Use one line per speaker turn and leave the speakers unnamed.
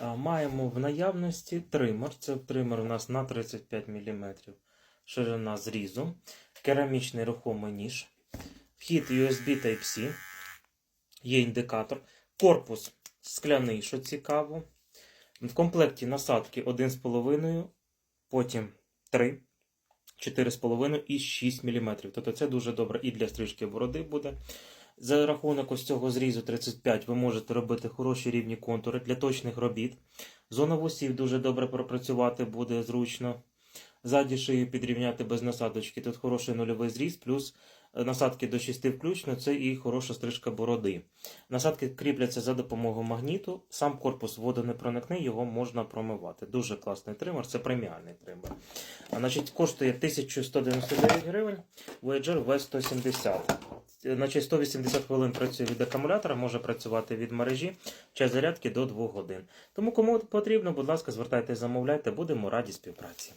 Маємо в наявності тример. Це тример у нас на 35 мм. Ширина зрізу. Керамічний рухомий ніж. Вхід USB Type-C. Є індикатор. Корпус скляний, що цікаво. В комплекті насадки 1,5, потім 3, 4,5 і 6 мм. Тобто це дуже добре і для стрижки бороди буде. За рахунок ось цього зрізу 35 ви можете робити хороші рівні контури для точних робіт. Зона вусів дуже добре пропрацювати буде зручно. Ззаді шию підрівняти без насадочки. Тут хороший нульовий зріз, плюс е, насадки до 6 включно, це і хороша стрижка бороди. Насадки кріпляться за допомогою магніту. Сам корпус воду не проникне, його можна промивати. Дуже класний тример, це преміальний тример. Значить, коштує 1199 гривень, Voyager V170. Значить, 180 хвилин працює від акумулятора, може працювати від мережі, час зарядки до 2 годин. Тому кому потрібно, будь ласка, звертайтеся, замовляйте, будемо раді співпраці.